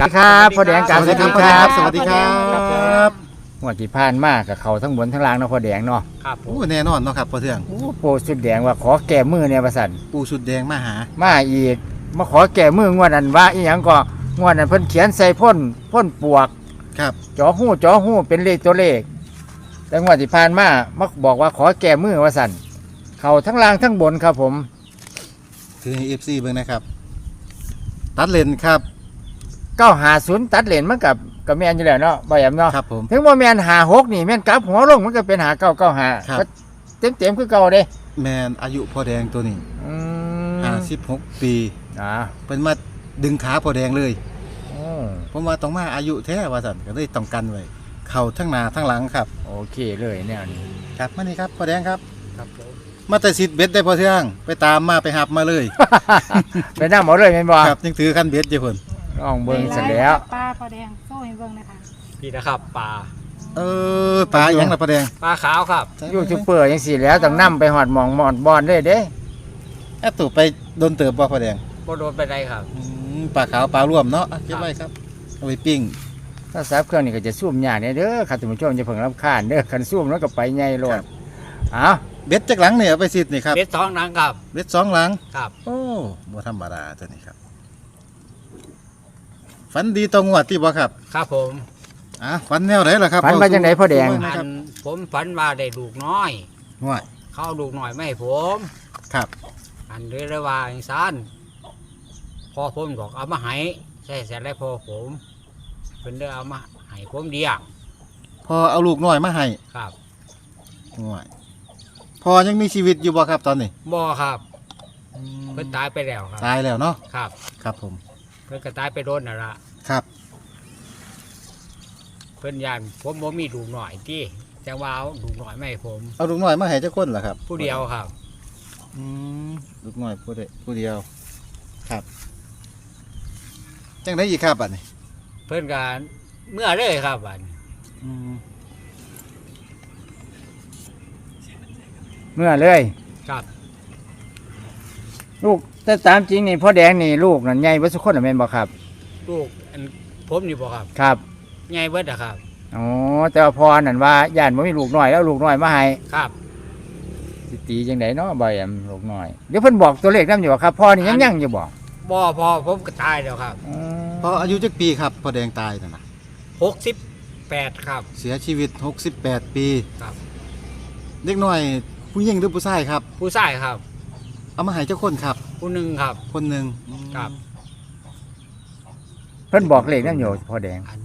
ครับพ่อแดงกราบสวัสดีครับสวัสดีครับสวัสดีครับงวดที่ผ่านมากับเขาทั้งบนทั้งล่างเนาะพ่อแดงเนาะครับผโอ้มแน่นอนเนาะครับพ่อเทืองโอ้โปรสุดแดงว่าขอแก้มือเนี่ยประสันปูสุดแดงมาหา มาอีกมาขอแก้มืองวดนั้นว่าอีหยังก็งวดนั้นเพิ่นเขียนใส่พ่นพ่นปวกครับจอหู้จอหู้เป็นเลขตัวเลข แต่งวดที่ผ่านมามาบอกว่าขอแก้มือว่าสันเขาทั้งล่างทั้งบนครับผมถือให้เอฟซีเบิ่งนะครับ ตัดเลนครับ เก้าหาศูนย์ตัดเลนมันกับกับแมนอยู่แล้วเนาะบ่แอมเนาะครับผม ถึงว่าแมนหาหกนี่แมนกลับหัวลงมันก็เป็นหาเก้าเก้าหาครับก็เต็มเต็มๆคือเก่าเด้แมนอายุพ่อแดงตัวนี้อืมห้าสิบหกปีอ่าเป็นมาดึงขาพ่อแดงเลย อืมผมว่าต้องมาอายุแท้ว่าสันก็เลยต้องกันไว้เข่าทั้งหน้าทั้งหลังครับ โอเคเลยแนวนี้ครับมานี่ครับพ่อแดงครับครับผมมาแต่สิทธิ์เบ็ดได้พ่อเทืองไปตามมาไปหับมาเลย ไปนั่งหมอเลยแม่นบ่ครับยังถือคันเบ็ดอยู่คน ลองเบิ่งเสร็จแล้ว ปลาพอแดงโซ่ให้เบิ่งนะคะพี่นะครับปลาเออปลาอหยังละพ่อแดงปลาขาวครับยูทูบเบอร์จังสี่แล้วต้องนํไปหอดหมองหมอนบอนเลยเด้แอดตู่ไปโดนเติบบ่พ่อแดงบ่โดนไปได้ครับอืมปลาขาวปลาร่วมเนาะอะเก็บไว้ครับเอาไปปิ้งถ้าซับเครื่องนี่ก็จะซูมยากเนี่ยเด้อครับท่านผู้ชมจะเพิ่งรำคาญเด้อคันซูมแล้วก็ไปใหญ่โลดอ้าวเบ็ดจากหลังเนี่ยเอาไปสิทธิ์นี่ครับเบ็ดท้องนังครับเบ็ดสองหลังครับ โอ้บ่ธรรมดาตัวนี้ครับ ฝันดีตรงงวดที่บ่ครับครับผมอะฝันแนวไหนล่ะครับฝันว่าจังไดพ่อแดงนะอัครับนผมฝันว่าได้ลูกน้อยง่วยเขาเอาลูกน้อยไม่ให้ผม ครับ อันเรียกได้ว่าอย่างซันพอผมบอกเอามาให้ใช่เสร็จแล้วพอผมเพิ่นได้เอามาให้ผมเดียวพอเอาลูกน้อยมาให้ครับง่วยพอยังมีชีวิตอยู่บ่ครับตอนนี้บ่ครับเพิ่นตายไปแล้วครับตายแล้วเนาะครับ ครับผม เพิ่นก็ตายไปโดนน่ะละครับ เพิ่นยานผมบ่มีลูกน้อยที่จังว่าเอาลูกน้อยไม่ให้ผม เอาลูกน้อยมาให้เจ้าคนล่ะครับผู้เดียวครับ อืมลูกน้อยผู้เดียวผู้เดียว ครับ จังไดอีกครับอันนี้เพิ่นก็เมื่อเลยครับบัดนี้อืมเมื่อเลย ครับ ลูกแต่ตามจริงนี่พ่อแดงนี่ลูกนั่นใหญ่เบ่สุคนน่ะแม่นบ่ครับ ลูกอันผมนี่บ่ครับครับใหญ่เบิดอะครับ อ๋อแต่ว่าพ่อนั่นว่าญาติบ่มีลูกน้อยแล้วลูกน้อยมาให้ครับ สิตีจังไดเนาะบ่แอมลูกน้อยเดี๋ยวเพิ่นบอกตัวเลขนำอยู่บ่ครับพ่อนี่ยังยังอยู่บ่บ่พอผมก็ตายแล้วครับอืมพออายุจักปีครับพอแดงตายนั่นน่ะ68ครับ เสียชีวิต 68 ปีครับ เด็กน้อยผู้หญิงหรือผู้ชายครับ ผู้ชายครับ เอามาให้เจ้าคนครับ ผู้หนึงครับ คนหนึ่งครับ เพิ่นบอกเลขนำอยู่พ่อแดงอัน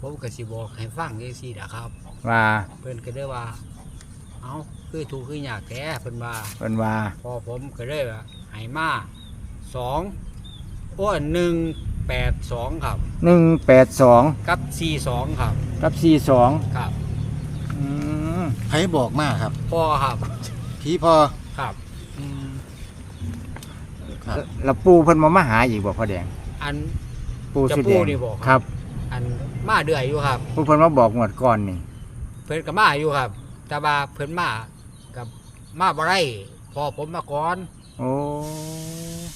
ผมก็สิบอกให้ฟังจังซี่นะครับ ว่าเพิ่นก็ได้ว่า เอ้าคือถูกคือยากแท้เพิ่นว่า เพิ่นว่าพอผมก็เลยว่าให้มาสองโอ้หนึ่งแปดสองครับ 182กับสี่สองครับ กับ42ครับ อืมไผบอกมาครับพ่อครับ ผีพอครับ ครับ แล้วปูเพิ่นมามาหาอีกบ่พ่อแดง อัน ปูจะสุดปูแดงนี่บอกครับ อันมาเดือยอยู่ครับ ปูเพิ่นมาบอกงวดก่อนนี่ เพิ่นก็มาอยู่ครับ แต่ว่าเพิ่นมากับมาบ่ได้พอผมมาก่อน โอ้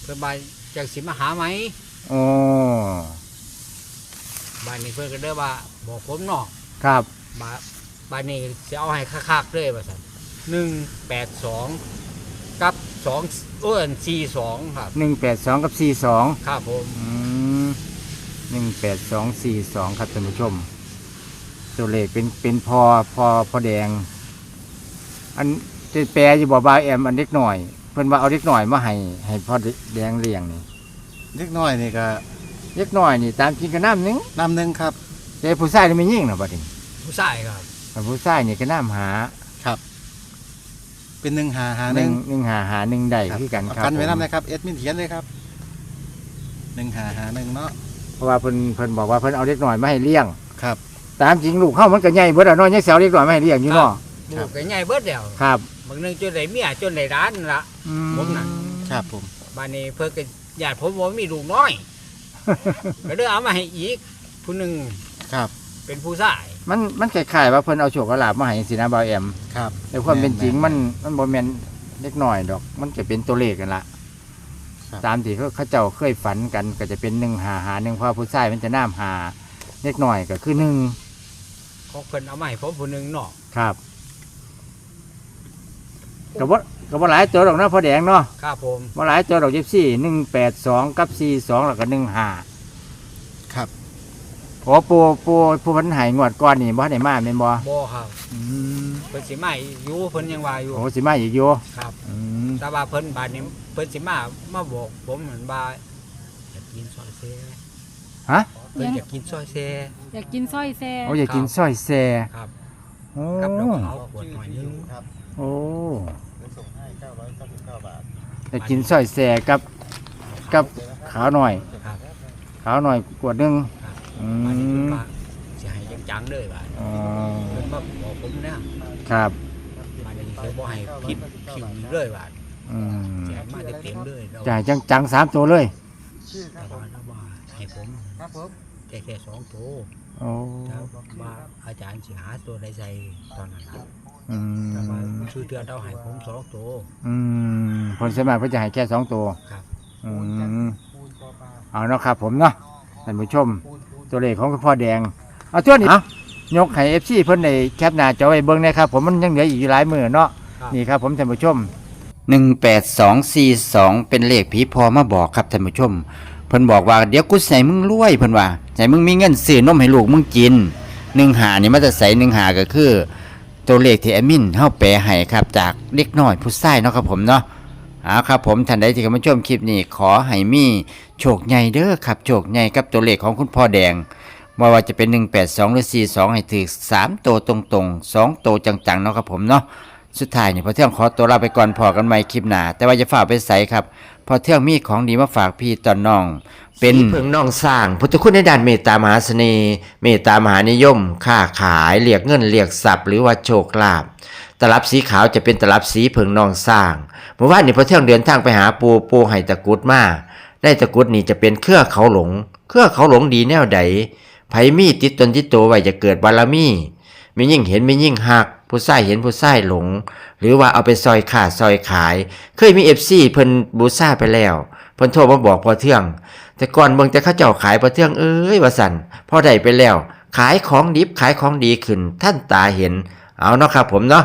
เพิ่นมาจากสิมาหาไหมโอ้บ้านนี้เพิ่นก็เด้อว่าบอกผมเนาะครับ บ้านบ้านนี้จะเอาให้คักๆเลยว่าซั่นหนึ่งแปดสอง กับสองเอ้นสี่สองครับ182กับ42ครับผมอืมหนึ่งแปดสองสี่สองครับท่านผู้ชม ตัวเลขเป็นเป็นพอพอพอแดง อันจะแปลอยู่บอกบาแอมอันเล็กหน่อย เพิ่นว่าเอาเล็กหน่อยมาให้ให้พอแดงเลี้ยงนี่เด็กน้อยนี่ก็เล็กหน่อยนี่ตามจริงก็น้ำหนึงนำหนึ่งครับแต่ผู้ชายนี่ไม่ยิ่งนะบัดนี้ผู้ชายครับแต่ผู้ชายนี่ก็น้ำหาครับ เป็นหนึ่งหาหาหหนึ่นึ่งงหนึ่งหาหาหนึ่งได้ครับคือกันเอาครับกันไว้ผมนำนะครับเอ็ดมินเขียนเลยครับหนึ่งหาหาหนึ่งเนาะเพราะว่าเพิ่นเพิ่นบอกว่าเพิ่นเอาเล็กหน่อยมาให้เลี้ยง ครับ ตามจริงลูกเข้ามันก็ใหญ่เบิดอะเน้อยยังแซวเล็กหน่อยมาให้เลี้ยงอยู่เนาะลูครับกก็ใหญ่เบิดแล้วครับบางนึงจนได้เมียจนได้ร้านนั่นละ อืผมน่ะ ครับผม บ้านนี้เพิ่นก็ญาติผมว่ามีลูกน้อย ก็เลยเอามาให้อีก ผู้หนึ่งครับ เป็นผู้ชาย มันมันคล้ายๆว่าเพิ่นเอาโชคเอาลาภมาให้สินะบาแอมครับในความเป็นจริงมันมันบ่แม่นเล็กน้อยดอก มันจะเป็นตัวเลขกันละครับ ตามที่เขาเขาเจ้าเคยฝันกันก็จะเป็นหนึ่งหาหาหนึ่งเพราะผู้ชายมันจะน้ำหาเล็กหน่อยก็คือหนึ่งเขาเพิ่นเอามาให้ผมผู้หนึงเนาะครับกับว่ากับว่าหลายตัวดอกนะพ่อแดงเนาะ ครับผมว่าหลายตัวดอกยี่สี่หนึ่งแปดสองกับสี่สองแล้วก็หนึ่งหาครับโอ้ปูปูปูพันใหายงวดก้อนนี่บ่ได้มาเป็นบ่บ่ครับอืมเพิ่นสิมาอยู่เพิ่นยังว่าอยู่โอ้สิมาอีกอยู่ครับ อืมแต่ว่าเพิ่นบาดนี้เพิ่นสิมามาบอกผมเหมือนว่าอยากกินซอยเซฮะเพิ่นอยากกินซอยเซอยากกินสร้อยแซ่โอ้อยากกินสร้อยแซ่ครับโอ้กับดอกขาวขวดหน่อยนึงครับโอ้เงินส่งให้999บาทอยากกินสร้อยแซ่กับ กับขาวหน่อย ครับขาวหน่อยกวดหนึง ครับอืบาดนี้เพิ่นมว่าสิให้จังๆเลยบาดอ๋อเพิ่นมาบอกผมนะครับบาดนี้เพิ่นบ่ให้ผิดผิวเลยบาดอืมแจกมาเต็มๆเลยเราจ่ายจังจังๆสามตัวเลยแต่ว่าเราว่าให้ผมครับผมแค่แค่สองตัวโอ้แต่ว่าอาจารย์สิหาตัวใดใส่ตอนนั้นนะอืแต่ว่ามชื่อเดือนเราให้ผมสองตัว อืมผลสมัครเพื่อจะให้แค่สองตัวครับ อืมเอาเนาะครับผมเนาะท่านผู้ชม ตัวเลขของคุณพ่อแดง เอาตัวนี้เอายกให้เอฟซีเพิ่นในแคปหน้าจอไว้เบิ่งนะครับ ผมมันยังเหลืออีกหลายมือเนาะครับนี่ครับผมท่านผู้ชมหนึ่งแปดสองสี่สองเป็นเลขผีพอมาบอกครับท่านผู้ชมเพิ่นบอกว่าเดี๋ยวกูใส่มึงรวยเพิ่นว่าใส่มึงมีเงินซื้อนมให้ลูกมึงกินหนึ่งหานี่มันจะใส่หนึ่งหาก็คือ ตัวเลขที่แอดมินเฮาแปลให้ครับจากเล็กน้อยผู้ชายเนาะครับผมเนาะ เอาครับผมท่านใดที่เข้ามาชมคลิปนี้ขอให้มีโชคใหญ่เด้อครับโชคใหญ่กับตัวเลขของคุณพ่อแดงว่าว่าจะเป็น 182 หรือ 42 ให้ถือ3ตัวตรงๆ 2 ตัวจังๆ เนาะครับผมเนาะสุดท้ายเนี่ยพอเที่ยงขอตัวลาไปก่อนพอกันใหม่คลิปหน้า แต่ว่าจะฝากไปใส่ครับ พอเที่ยงมีของดีมาฝากพี่ตอนน้อง เป็นเพิงน้องสร้าง พุทธคุณในด้านเมตตามหาเสน่ห์เมตตามหานิยม ค้าขายเรียกเงินเรียกทรัพย์หรือว่าโชคลาภ ตลับสีขาวจะเป็นตลับสีเพิงนองสร้างเมื่อวานนี้พอเที่ยงเดินทางไปหาปูปูไห้ตะกุดมาได้ตะกุดนี่จะเป็นเครือเขาหลง เครือเขาหลงดีแนวใดไผมีติดตนติดตัวไว้จะเกิดบารมีไมียิ่งเห็นไมียิ่งหัก ผู้ใส่เห็นผู้ใส่หลง หรือว่าเอาไปซอยขาดซอยขาย เคยมีเอฟซีเพิ่นบูซ่าไปแล้วเพิ่นโทรมาบอกพอเที่ยง แต่ก่อนเบิ่งแต่เขาเจ้าขายพอเที่ยงเอ้ยว่าสันพอได้ไปแล้ว ขายของดิบขายของดีขึ้นท่านตาเห็น เอาเนาะครับผมเนาะ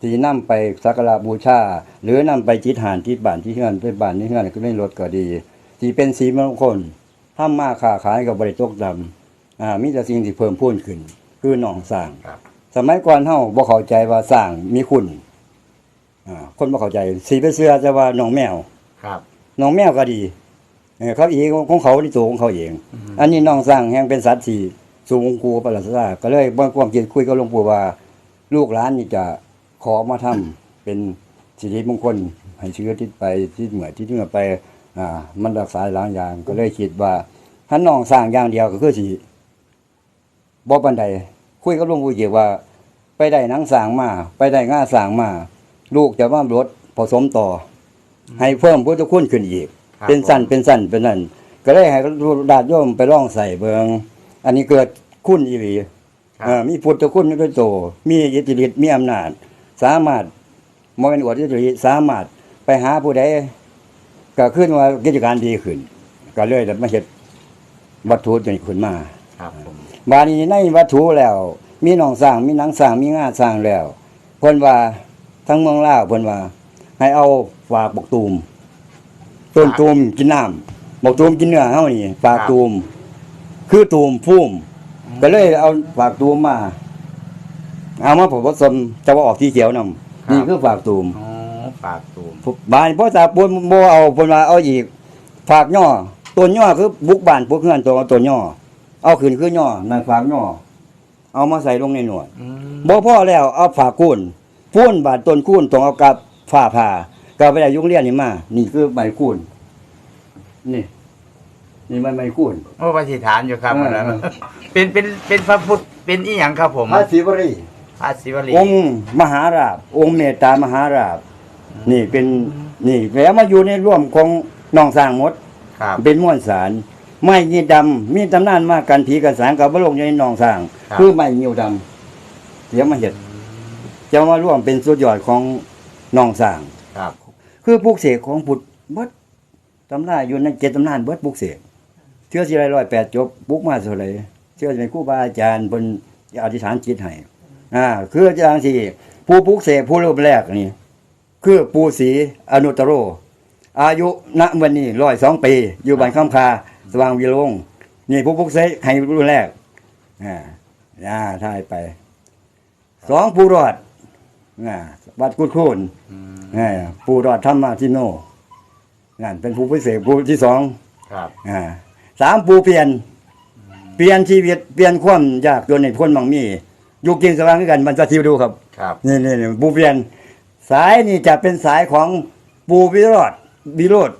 ที่นำไปสักการะบูชา หรือนำไปจิตหานที่บ้านที่เฮือนไปบ้านที่เฮือนก็ได้รถก็ดี ที่เป็นสีมงคลทำมาค้าขายกับบริตกดำอ่ามีแต่สิ่งที่เพิ่มพูนขึ้น คือหนองสร้างสมัยก่อนเฮาบ่เข้าใจว่าสร้างมีคุณอ่าคนบ่เข้าใจสีไปเสื้อจะว่าหนองแมวครับหนองแมวก็ดีเออเขาเองของเขาในตัวของเขาเอง อันนี้หนองสร้างแห่งเป็นสัตว์ที่สูงกูประหลาดซาก็เลยบ่ความคิดคุยกับหลวงปู่ว่า ลูกหลานนี่จะ ขอมาทำเป็นสิริมงคลให้เชื้อทิศไปที่เหมือที่เหนือไปอ่ามันรักษาหลายอย่าง ก็เลยคิดว่าถ้าน้องสร้างอย่างเดียวก็คือสิบ่ปานใดคุยกับหลวงปู่เกี่ยวว่า ไปได้หนังสร้างมา ไปได้ง่าสร้างมา ลูกจะว่ารถผสมต่ออให้เพิ่มพุทธคุณขึ้นอีกครับเป็นสั้นผมเป็นสั้นเป็นนั่นก็เลยให้ดาดโยมไปล่องใส่เบิงอันนี้เกิดคุณอีหลีเอ่ามีพุทธคุณด้วยโตมีอิทธิฤทธิ์มีอำนาจ สามารถมองเป็นอวดอิทธิฤทธิ์สามารถไปหาผู้ใดก็ขึ้นว่ากิจการดีขึ้น ก็เลยได้มาเฮ็ดวัตถุตัวนี้ขึ้นมาครับผมบาดนี้ในวัตถุแล้ว มีหนองสร้างมีหนังสร้างมีงาสร้างแล้วเพิ่นว่าทั้งเมืองลาวเพิ่นว่า ให้เอาฝากบกตูมต้นตูมกินน้ำบกตูมกินเนื้อเฮานี่ฝากตูม คือตูมพุ่มก็เลยเอาฝากตูมมา เอามาผสมจะว่าออกที่เขียวนํนี่คือฝากตูมอ๋อปากตูมบ้านพ่อตาปนบ่เอาเพิ่นว่าเอาอีก ฝากย่อต้นย่อคือบุกบ้านพวกเฮือนตัวต้นย่อเอาขึ้นคือย่อนั่นฝากย่อเอามาใส่ลงในหนวดบ่พอแล้วเอาฝากคูนพูนบาดต้นคูนต้องเอากับฝ้าผ่าก็ไปได้ยุงเรียนนี่มา นี่คือใบคูนนี่ นี่มันไม่คุ้น โอ้ปฏิฐานอยู่ครับเอออันนั้นเป็นเป็นเป็นพระพุทธเป็นอีหยังครับผมพระศิวรี พระศิวลีองค์มหาราบ องค์เมตตามหาราบ นี่เป็นนี่แล้วมาอยู่ในร่วมของน้องสร้างหมด ครับเป็นม้วนสารไม้ยีดำมีตำนานมากันผีกันสารกับบลงในหนองสร้างครับคือไม้ยิวดำเดี๋ยวมาเห็ดจะมาร่วมเป็นสุดยอดของหนองสร้าง ครับ คือปลูกเสกของพุทธเบิดตำราอยู่ในเจ็ดตำนานเบิดปลูกเสกเชื่อสิไรร้อยแปดจบปลูกมาเท่าไหรเชื่อเป็นครูบาอาจารย์บนอธิษฐานจิตให้ อ่าคืออาจารย์ที่ผู้ปลูกเสกผู้เริ่มแรกนี่ คือปูศรีอนุตตโร อายุณวันนี้ร้อยสองปี อยู่บ้านข้ามคาสว่างวิโรงนี่ผู้พุกเสกให้รุ่นแรกอ่าอ่าท่ายไปสองปูรอดอ่าวัดกุดโคนอ่าปูรอดธรรมาทิโนนั่นเป็นผู้พิเศษผู้ที่สองครับอ่าสามปูเปลี่ยน เปลี่ยนชีวิตเปลี่ยนความยากจนในพ้นบางมี อยู่กินสว่างด้วยกันมันจะทิวดูครับ ครับ นี่นี่นี่ปูเปลี่ยน สายนี่จะเป็นสายของปูวิโรธวิโรธ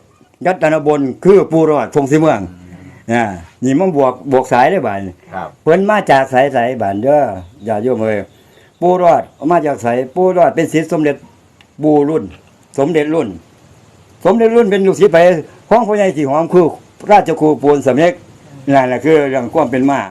ยัตนบนคือปูรอดทงสีเมืองอ่านี่มันบวกบวกสายได้บ่ายครับเพิ่นมาจากสายสายบ้านเด้ออย่าโยมเอ้ยปูรอดมาจากสายปูรอดเป็นศิษย์สมเด็จปูรุ่น สมเด็จรุ่น สมเด็จรุ่นเป็นลูกศิษย์ไปของพ่อใหญ่สีหอมคือราชครูปูนสำเร็จนั่นแหละคือเรื่องความเป็นมา